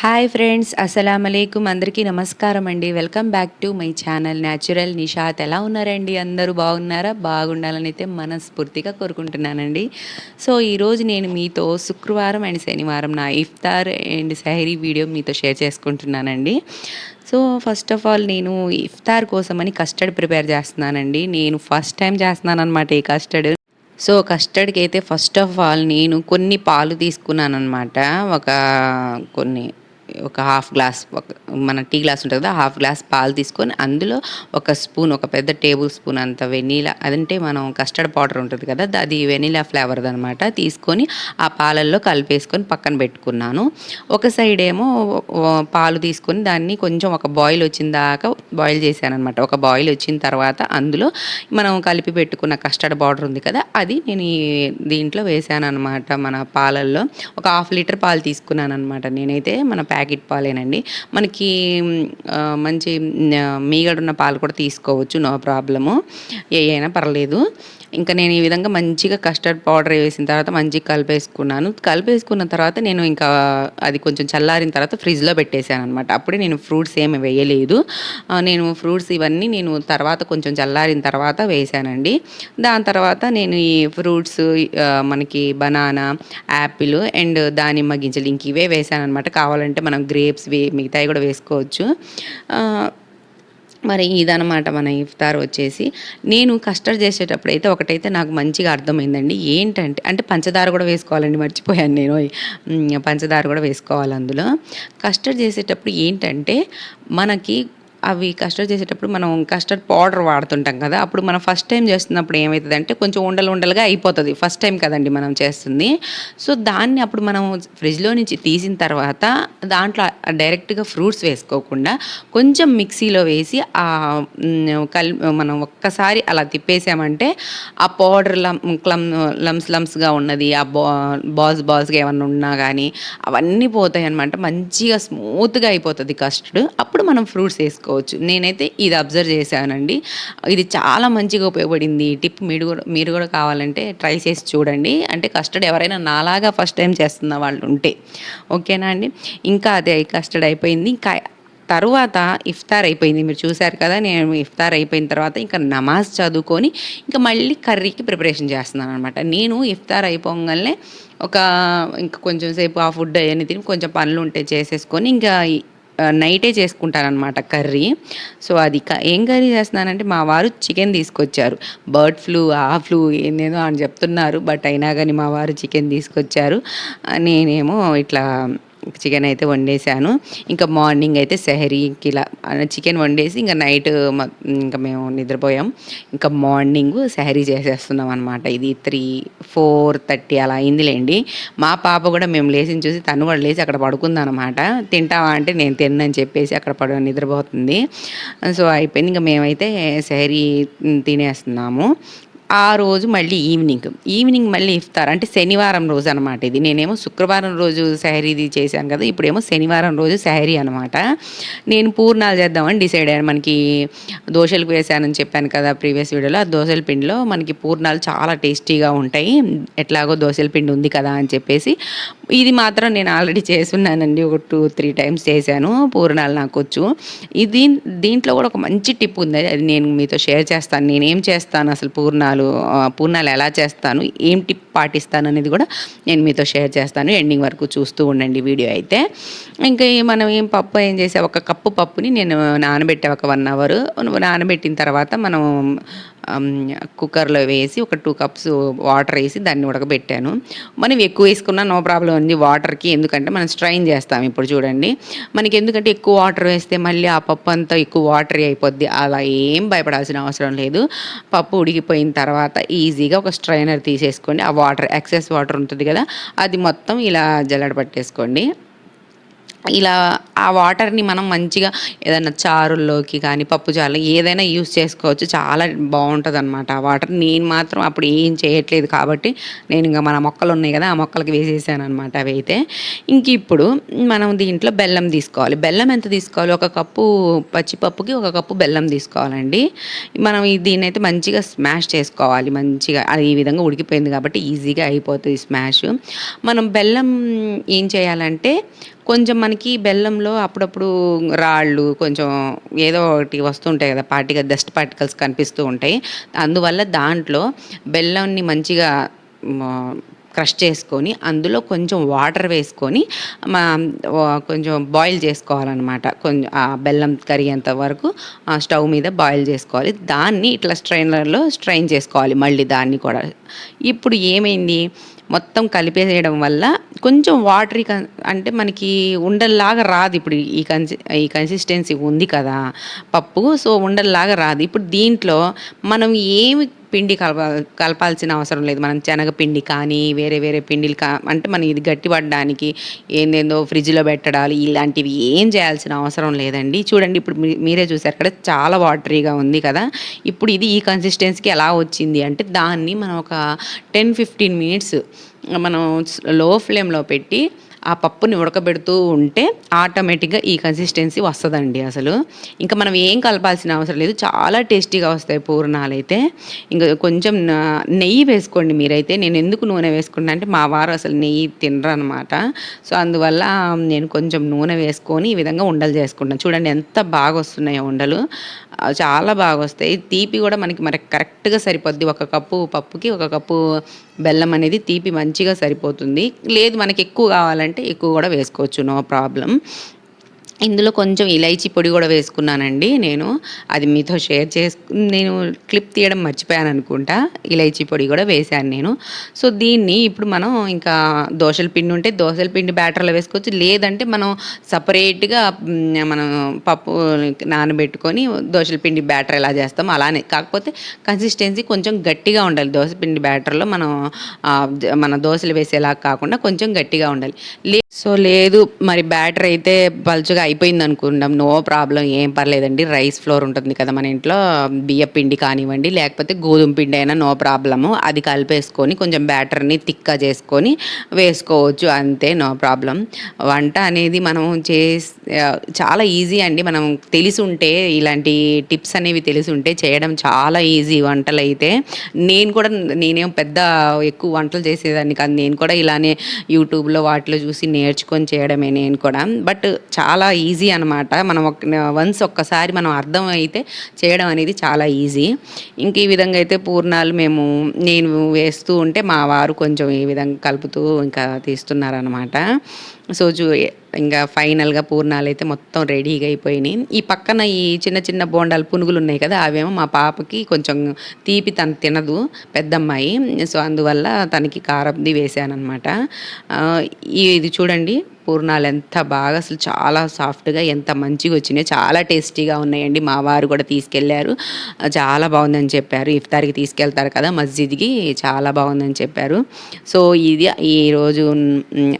Hi friends అస్సలం అయికం అందరికీ నమస్కారం అండి. Welcome back to my channel natural Nishat ఎలా ఉన్నారండి? అందరూ బాగున్నారా? బాగుండాలని అయితే మనస్ఫూర్తిగా కోరుకుంటున్నానండి. సో ఈరోజు నేను మీతో శుక్రవారం అండ్ శనివారం నా ఇఫ్తార్ అండ్ సహరీ వీడియో మీతో షేర్ చేసుకుంటున్నానండి. సో ఫస్ట్ ఆఫ్ ఆల్ నేను ఇఫ్తార్ కోసమని కస్టర్డ్ ప్రిపేర్ చేస్తున్నానండి. నేను ఫస్ట్ టైం చేస్తున్నాను అనమాట ఈ కస్టర్డ్. సో కస్టర్డ్కి అయితే ఫస్ట్ ఆఫ్ ఆల్ నేను కొన్ని పాలు తీసుకున్నాను అనమాట ఒక కొన్ని ఒక హాఫ్ గ్లాస్ మన టీ గ్లాస్ ఉంటుంది కదా హాఫ్ గ్లాస్ పాలు తీసుకొని అందులో ఒక స్పూన్ ఒక పెద్ద టేబుల్ స్పూన్ అంత వెనీలా అదంటే మనం కస్టర్డ్ పౌడర్ ఉంటుంది కదా అది వెనీలా ఫ్లేవర్ అనమాట తీసుకొని ఆ పాలల్లో కలిపేసుకొని పక్కన పెట్టుకున్నాను. ఒక సైడ్ ఏమో పాలు తీసుకొని దాన్ని కొంచెం ఒక బాయిల్ వచ్చిన దాకా బాయిల్ చేశాను అనమాట ఒక బాయిల్ వచ్చిన తర్వాత అందులో మనం కలిపి పెట్టుకున్న కస్టర్డ్ పౌడర్ ఉంది కదా అది నేను దీంట్లో వేసాను అనమాట మన పాలల్లో. ఒక హాఫ్ లీటర్ పాలు తీసుకున్నాను అనమాట నేనైతే మన ప్యాకెట్ పాలేనండి మనకి మంచి మీగడున్న పాలు కూడా తీసుకోవచ్చు నో ప్రాబ్లము. ఏ అయినా పర్లేదు. ఇంకా నేను ఈ విధంగా మంచిగా కస్టర్డ్ పౌడర్ వేసిన తర్వాత మంచిగా కలిపేసుకున్నాను. కలిపేసుకున్న తర్వాత నేను ఇంకా అది కొంచెం చల్లారిన తర్వాత ఫ్రిడ్జ్లో పెట్టేశాను అనమాట అప్పుడే నేను ఫ్రూట్స్ ఏమి వేయలేదు. నేను ఫ్రూట్స్ ఇవన్నీ నేను తర్వాత కొంచెం చల్లారిన తర్వాత వేసానండి దాని తర్వాత నేను ఈ ఫ్రూట్స్ మనకి బనానా యాపిల్ అండ్ దానిమ్మ గింజలు ఇంక ఇవే వేసాను అనమాట కావాలంటే గ్రేప్స్ వే మిగతాయి కూడా వేసుకోవచ్చు. మరి ఇదనమాట మన ఇఫ్తార్ వచ్చేసి. నేను కస్టర్డ్ చేసేటప్పుడు అయితే ఒకటైతే నాకు మంచిగా అర్థమైందండి. ఏంటంటే అంటే పంచదార కూడా వేసుకోవాలండి మర్చిపోయాను నేను. పంచదార కూడా వేసుకోవాలి అందులో. కస్టర్డ్ చేసేటప్పుడు ఏంటంటే మనకి అవి కస్టర్డ్ చేసేటప్పుడు మనం కస్టర్డ్ పౌడర్ వాడుతుంటాం కదా అప్పుడు మనం ఫస్ట్ టైం చేస్తున్నప్పుడు ఏమవుతుంది అంటే కొంచెం ఉండలు ఉండలుగా అయిపోతుంది. ఫస్ట్ టైం కదండి మనం చేస్తుంది. సో దాన్ని అప్పుడు మనం ఫ్రిడ్జ్లో నుంచి తీసిన తర్వాత దాంట్లో డైరెక్ట్గా ఫ్రూట్స్ వేసుకోకుండా కొంచెం మిక్సీలో వేసి ఆ కల్ మనం ఒక్కసారి అలా తిప్పేసామంటే ఆ పౌడర్ లం క్లమ్ లమ్స్ లమ్స్గా ఉన్నది ఆ బా బాస్ బాస్గా ఏమన్నా ఉన్నా కానీ అవన్నీ పోతాయి అనమాట మంచిగా స్మూత్గా అయిపోతుంది కస్టర్డ్. అప్పుడు మనం ఫ్రూట్స్ వేసుకో చేసుకోవచ్చు నేనైతే ఇది అబ్జర్వ్ చేశానండి. ఇది చాలా మంచిగా ఉపయోగపడింది. టిప్ మీరు కూడా మీరు కూడా కావాలంటే ట్రై చేసి చూడండి. అంటే కస్టర్డ్ ఎవరైనా నాలాగా ఫస్ట్ టైం చేస్తున్న వాళ్ళు ఉంటే. ఓకేనా అండి? ఇంకా అదే కస్టర్డ్ అయిపోయింది. ఇంకా తర్వాత ఇఫ్తార్ అయిపోయింది. మీరు చూశారు కదా నేను ఇఫ్తార్ అయిపోయిన తర్వాత ఇంకా నమాజ్ చదువుకొని ఇంకా మళ్ళీ కర్రీకి ప్రిపరేషన్ చేస్తున్నాను అనమాట నేను ఇఫ్తార్ అయిపోగానే ఒక ఇంకా కొంచెం సేపు ఆ ఫుడ్ అవన్నీ తిని కొంచెం పనులు ఉంటే చేసేసుకొని ఇంకా నైటే చేసుకుంటానమాట కర్రీ. సో అది ఏం కర్రీ చేస్తున్నానంటే మా వారు చికెన్ తీసుకొచ్చారు. బర్డ్ ఫ్లూ ఆ ఫ్లూ ఏందేదో అని చెప్తున్నారు బట్ అయినా కానీ మా వారు చికెన్ తీసుకొచ్చారు. నేనేమో ఇట్లా చికెన్ అయితే వండేసాను ఇంకా మార్నింగ్ అయితే సెహరీకి ఇలా చికెన్ వండేసి ఇంకా నైట్ ఇంకా మేము నిద్రపోయాం. ఇంకా మార్నింగ్ సెహరీ చేసేస్తున్నాం అనమాట ఇది త్రీ ఫోర్ థర్టీ అలా అయిందిలేండి. మా పాప కూడా మేము లేచి చూసి తను కూడా లేచి అక్కడ పడుకుందనమాట తింటావా అంటే నేను తిన్నని చెప్పేసి అక్కడ పడు నిద్రపోతుంది. సో అయిపోయింది. ఇంకా మేమైతే సెహరీ తినేస్తున్నాము. ఆ రోజు మళ్ళీ ఈవినింగ్. ఈవినింగ్ మళ్ళీ ఇఫ్తార్ అంటే శనివారం రోజు అనమాట ఇది. నేనేమో శుక్రవారం రోజు సహరీది చేశాను కదా ఇప్పుడేమో శనివారం రోజు సహరీ అనమాట నేను పూర్ణాలు చేద్దామని డిసైడ్ అయ్యాను. మనకి దోశలకు వేసానని చెప్పాను కదా ప్రీవియస్ వీడియోలో. ఆ దోశల పిండిలో మనకి పూర్ణాలు చాలా టేస్టీగా ఉంటాయి. ఎట్లాగో దోశల పిండి ఉంది కదా అని చెప్పేసి ఇది మాత్రం నేను ఆల్రెడీ చేస్తున్నానండి. ఒక టూ త్రీ టైమ్స్ చేశాను. పూర్ణాలు నాకు వచ్చు. ఇది దీంట్లో కూడా ఒక మంచి టిప్ ఉంది. అది నేను మీతో షేర్ చేస్తాను. నేనేం చేస్తాను అసలు పూర్ణాలు పూర్ణాలు ఎలా చేస్తాను ఏం టిప్ పాటిస్తాను అనేది కూడా నేను మీతో షేర్ చేస్తాను. ఎండింగ్ వరకు చూస్తూ ఉండండి వీడియో అయితే. ఇంకా మనం ఏం పప్పు ఏం చేసే? ఒక కప్పు పప్పుని నేను నానబెట్టా ఒక వన్ అవర్. నానబెట్టిన తర్వాత మనం కుక్కర్లో వేసి ఒక టూ కప్స్ వాటర్ వేసి దాన్ని ఉడకబెట్టాను. మనం ఎక్కువ వేసుకున్నా నో ప్రాబ్లం ఉంది వాటర్కి. ఎందుకంటే మనం స్ట్రైన్ చేస్తాం ఇప్పుడు చూడండి. మనకి ఎందుకంటే ఎక్కువ వాటర్ వేస్తే మళ్ళీ ఆ పప్పు అంతా ఎక్కువ వాటర్ అయిపోద్ది. అలా ఏం భయపడాల్సిన అవసరం లేదు. పప్పు ఉడికిపోయిన తర్వాత ఈజీగా ఒక స్ట్రైనర్ తీసేసుకోండి. ఆ వాటర్ ఎక్సెస్ వాటర్ ఉంటుంది కదా అది మొత్తం ఇలా జల్లడ పట్టేసుకోండి. ఇలా ఆ వాటర్ని మనం మంచిగా ఏదైనా చారుల్లోకి కానీ పప్పు చారు ఏదైనా యూస్ చేసుకోవచ్చు. చాలా బాగుంటుంది అనమాట ఆ వాటర్ నేను మాత్రం అప్పుడు ఏం చేయట్లేదు కాబట్టి నేను ఇంకా మన మొక్కలు ఉన్నాయి కదా ఆ మొక్కలకి వేసేసాను అనమాట అవి అయితే. ఇంక ఇప్పుడు మనం దీంట్లో బెల్లం తీసుకోవాలి. బెల్లం ఎంత తీసుకోవాలి? ఒక కప్పు పచ్చిపప్పుకి ఒక కప్పు బెల్లం తీసుకోవాలండి. మనం దీన్ని అయితే మంచిగా స్మాష్ చేసుకోవాలి. మంచిగా అది ఈ విధంగా ఉడికిపోయింది కాబట్టి ఈజీగా అయిపోతుంది స్మాష్. మనం బెల్లం ఏం చేయాలంటే కొంచెం మనకి బెల్లంలో అప్పుడప్పుడు రాళ్ళు కొంచెం ఏదో ఒకటి వస్తుంటాయి కదా పార్టికల్ డస్ట్ పార్టికల్స్ కనిపిస్తూ ఉంటాయి. అందువల్ల దాంట్లో బెల్లంని మంచిగా క్రష్ చేసుకొని అందులో కొంచెం వాటర్ వేసుకొని మా కొంచెం బాయిల్ చేసుకోవాలన్నమాట. కొంచెం ఆ బెల్లం కరిగేంత వరకు ఆ స్టవ్ మీద బాయిల్ చేసుకోవాలి. దాన్ని ఇట్లా స్ట్రైనర్లో స్ట్రైన్ చేసుకోవాలి మళ్ళీ దాన్ని కూడా. ఇప్పుడు ఏమైంది? మొత్తం కలిపేసేయడం వల్ల కొంచెం వాటరీ కన్ అంటే మనకి ఉండల్లాగా రాదు ఇప్పుడు ఈ కన్సి ఈ కన్సిస్టెన్సీ ఉంది కదా పప్పు సో ఉండల్లాగా రాదు. ఇప్పుడు దీంట్లో మనం ఏమి పిండి కలప కలపాల్సిన అవసరం లేదు. మనం శనగపిండి కానీ వేరే వేరే పిండిలు కా అంటే మనం ఇది గట్టిపడడానికి ఏందేందో ఫ్రిడ్జ్లో పెట్టడాలు ఇలాంటివి ఏం చేయాల్సిన అవసరం లేదండి. చూడండి ఇప్పుడు మీరే చూసారు కదా చాలా వాటరీగా ఉంది కదా. ఇప్పుడు ఇది ఈ కన్సిస్టెన్సీకి ఎలా వచ్చింది అంటే దాన్ని మనం ఒక టెన్ ఫిఫ్టీన్ మినిట్స్ మనం లో ఫ్లేమ్లో పెట్టి ఆ పప్పుని ఉడకబెడుతూ ఉంటే ఆటోమేటిక్గా ఈ కన్సిస్టెన్సీ వస్తుందండి అసలు. ఇంకా మనం ఏం కలపాల్సిన అవసరం లేదు. చాలా టేస్టీగా వస్తాయి పూర్ణాలు అయితే ఇంకా కొంచెం నెయ్యి వేసుకోండి మీరైతే. నేను ఎందుకు నూనె వేసుకున్నా అంటే మా వారు అసలు నెయ్యి తినరు అనమాట సో అందువల్ల నేను కొంచెం నూనె వేసుకొని ఈ విధంగా ఉండలు చేసుకుంటాను చూడండి ఎంత బాగా వస్తున్నాయో ఉండలు చాలా బాగా వస్తాయి తీపి కూడా మనకి మరి కరెక్ట్గా సరిపోద్ది. ఒక కప్పు పప్పుకి ఒక కప్పు బెల్లం అనేది తీపి మంచిగా సరిపోతుంది. లేదు మనకి ఎక్కువ కావాలంటే ఎక్కువ కూడా వేసుకోవచ్చు. No problem. ఇందులో కొంచెం ఇలైచీ పొడి కూడా వేసుకున్నానండి నేను. అది మీతో షేర్ చేసు నేను క్లిప్ తీయడం మర్చిపోయాను అనుకుంటా. ఇలైచీ పొడి కూడా వేశాను నేను. సో దీన్ని ఇప్పుడు మనం ఇంకా దోశల పిండి ఉంటే దోశల పిండి బ్యాటర్లో వేసుకోవచ్చు. లేదంటే మనం సపరేట్గా మనం పప్పు నానబెట్టుకొని దోశల పిండి బ్యాటర్ ఎలా చేస్తామో అలానే. కాకపోతే కన్సిస్టెన్సీ కొంచెం గట్టిగా ఉండాలి. దోశ పిండి బ్యాటర్లో మనం మన దోశలు వేసేలా కాకుండా కొంచెం గట్టిగా ఉండాలి. లే సో లేదు మరి బ్యాటర్ అయితే పలుచగా అయిపోయింది అనుకుంటాం నో ప్రాబ్లం ఏం పర్లేదండి. రైస్ ఫ్లోర్ ఉంటుంది కదా మన ఇంట్లో. బియ్య పిండి కానివ్వండి లేకపోతే గోధుమ పిండి అయినా నో ప్రాబ్లము. అది కలిపేసుకొని కొంచెం బ్యాటర్ని తిక్క చేసుకొని వేసుకోవచ్చు. అంతే నో ప్రాబ్లం. వంట అనేది మనం చే చాలా ఈజీ అండి. మనం తెలిసి ఉంటే ఇలాంటి టిప్స్ అనేవి తెలిసి ఉంటే చేయడం చాలా ఈజీ వంటలు అయితే నేను కూడా నేనేం పెద్ద ఎక్కువ వంటలు చేసేదాన్ని కాదు. నేను కూడా ఇలానే యూట్యూబ్లో వాటిలో చూసి నేర్చుకొని చేయడమే నేను కూడా. బట్ చాలా ఈజీ అనమాట మనం వన్స్ ఒక్కసారి మనం అర్థం అయితే చేయడం అనేది చాలా ఈజీ. ఇంక ఈ విధంగా అయితే పూర్ణాలు మేము నేను వేస్తూ ఉంటే మా వారు కొంచెం ఈ విధంగా కలుపుతూ ఇంకా తీస్తున్నారనమాట సో చూ ఇంకా ఫైనల్గా పూర్ణాలు అయితే మొత్తం రెడీగా అయిపోయినాయి. ఈ పక్కన ఈ చిన్న చిన్న బోండాలు పునుగులు ఉన్నాయి కదా అవేమో మా పాపకి కొంచెం తీపి తను తినదు పెద్దమ్మాయి. సో అందువల్ల తనకి కారంది వేసానమాట ఇది చూడండి. పూర్ణాలు ఎంత బాగా అసలు చాలా సాఫ్ట్గా ఎంత మంచిగా వచ్చినాయి చాలా టేస్టీగా ఉన్నాయండి. మా వారు కూడా తీసుకెళ్ళారు చాలా బాగుందని చెప్పారు. ఇఫ్తార్కి తీసుకెళ్తారు కదా మస్జిద్కి. చాలా బాగుందని చెప్పారు. సో ఇది ఈరోజు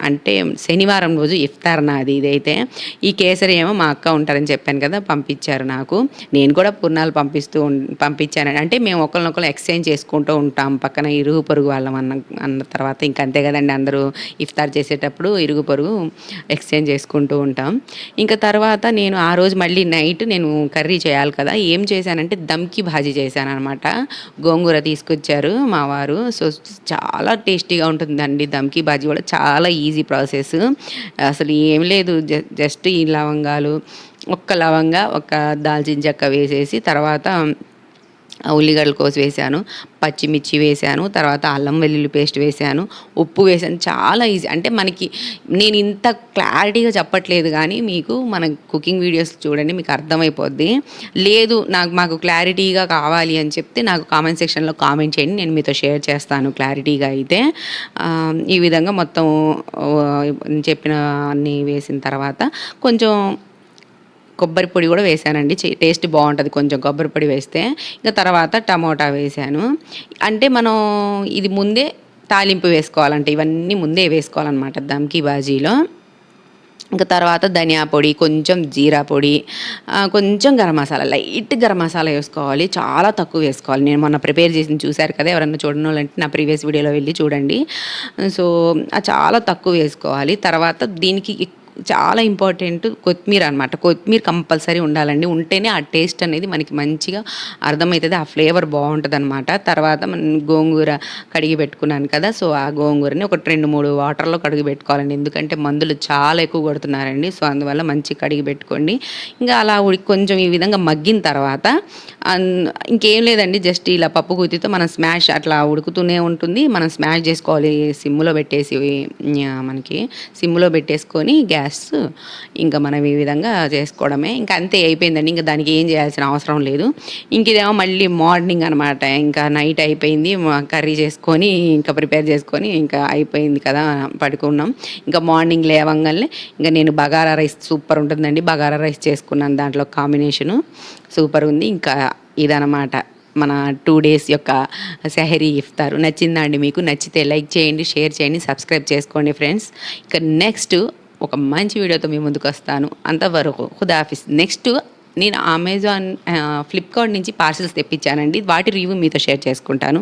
అంటే శనివారం రోజు ఇఫ్తార్ నాది ఇదైతే. ఈ కేసరి ఏమో మా అక్క ఉంటారని చెప్పాను కదా పంపించారు నాకు. నేను కూడా పూర్ణాలు పంపిస్తూ ఉం- పంపించాను. అంటే మేము ఒకరినొకరు ఎక్స్చేంజ్ చేసుకుంటూ ఉంటాం. పక్కన ఇరుగు పొరుగు వాళ్ళం అన్న అన్న తర్వాత ఇంక అంతే కదండి అందరూ ఇఫ్తార్ చేసేటప్పుడు ఇరుగు పొరుగు. ఎక్స్చేంజ్ చేసుకుంటూ ఉంటాం. ఇంకా తర్వాత నేను ఆ రోజు మళ్ళీ నైట్ నేను కర్రీ చేయాలి కదా ఏం చేశానంటే దమ్కి భాజీ చేశాను అనమాట గోంగూర తీసుకొచ్చారు మా వారు. సో చాలా టేస్టీగా ఉంటుందండి దమ్కి భాజీ కూడా చాలా ఈజీ ప్రాసెస్. అసలు ఏం లేదు జస్ట్ ఈ లవంగాలు ఒక్క లవంగా ఒక దాల్చిన చెక్క వేసేసి తర్వాత ఉల్లిగడ్డలు కోసి వేసాను పచ్చిమిర్చి వేసాను తర్వాత అల్లం వెల్లుల్లి పేస్ట్ వేసాను ఉప్పు వేసాను. చాలా ఈజీ. అంటే మనకి నేను ఇంత క్లారిటీగా చెప్పట్లేదు కానీ మీకు మన కుకింగ్ వీడియోస్ చూడండి మీకు అర్థమైపోద్ది. లేదు నాకు మాకు క్లారిటీగా కావాలి అని చెప్తే నాకు కామెంట్ సెక్షన్లో కామెంట్ చేయండి నేను మీతో షేర్ చేస్తాను క్లారిటీగా అయితే. ఈ విధంగా మొత్తం చెప్పిన అన్నీ వేసిన తర్వాత కొంచెం కొబ్బరి పొడి కూడా వేసానండి టేస్ట్ బాగుంటుంది కొంచెం కొబ్బరి పొడి వేస్తే. ఇంకా తర్వాత టమోటా వేసాను అంటే మనం ఇది ముందే తాలింపు వేసుకోవాలంటే ఇవన్నీ ముందే వేసుకోవాలన్నమాట దమ్కి బాజీలో. ఇంకా తర్వాత ధనియా పొడి కొంచెం జీరా పొడి కొంచెం గరం మసాలా లైట్ గరం మసాలా వేసుకోవాలి. చాలా తక్కువ వేసుకోవాలి. నేను మొన్న ప్రిపేర్ చేసి చూశారు కదా ఎవరన్నా చూడని వాళ్ళంటే నా ప్రీవియస్ వీడియోలో వెళ్ళి చూడండి. సో చాలా తక్కువ వేసుకోవాలి. తర్వాత దీనికి చాలా ఇంపార్టెంట్ కొత్తిమీర అనమాట కొత్తిమీర కంపల్సరీ ఉండాలండి. ఉంటేనే ఆ టేస్ట్ అనేది మనకి మంచిగా అర్థమవుతుంది ఆ ఫ్లేవర్ బాగుంటుంది అనమాట తర్వాత మనం గోంగూర కడిగి పెట్టుకున్నాను కదా సో ఆ గోంగూరని ఒక రెండు మూడు వాటర్లో కడిగి పెట్టుకోవాలండి. ఎందుకంటే మందులు చాలా ఎక్కువ కొడుతున్నారండి సో అందువల్ల మంచి కడిగి పెట్టుకోండి. ఇంకా అలా ఉడికి కొంచెం ఈ విధంగా మగ్గిన తర్వాత అన్- ఇంకేం లేదండి జస్ట్ ఇలా పప్పు గుత్తితో మనం స్మాష్ అట్లా ఉడుకుతూనే ఉంటుంది. మనం స్మాష్ చేసుకోవాలి సిమ్లో పెట్టేసి మనకి సిమ్లో పెట్టేసుకొని గ్యాస్ ఇంకా మనం ఈ విధంగా చేసుకోవడమే. ఇంకా అంతే అయిపోయిందండి. ఇంకా దానికి ఏం చేయాల్సిన అవసరం లేదు. ఇంక ఇదేమో మళ్ళీ మార్నింగ్ అనమాట ఇంకా నైట్ అయిపోయింది. కర్రీ చేసుకొని ఇంకా ప్రిపేర్ చేసుకొని ఇంకా అయిపోయింది కదా పడుకున్నాం. ఇంకా మార్నింగ్ లేవంగానే ఇంకా నేను బగారా రైస్ సూపర్ ఉంటుందండి. బగారా రైస్ చేసుకున్నాను దాంట్లో కాంబినేషను. సూపర్ ఉంది. ఇంకా ఇదనమాట మన టూ డేస్ యొక్క సెహరీ ఇఫ్తారు. నచ్చిందా అండి మీకు? నచ్చితే లైక్ చేయండి షేర్ చేయండి సబ్స్క్రైబ్ చేసుకోండి ఫ్రెండ్స్. ఇక నెక్స్ట్ ఒక మంచి వీడియోతో మీ ముందుకు వస్తాను అంతవరకు. ఖుదాఫీస్ నెక్స్ట్ నేను అమెజాన్ ఫ్లిప్కార్ట్ నుంచి పార్సిల్స్ తెప్పించానండి. వాటి రివ్యూ మీతో షేర్ చేసుకుంటాను.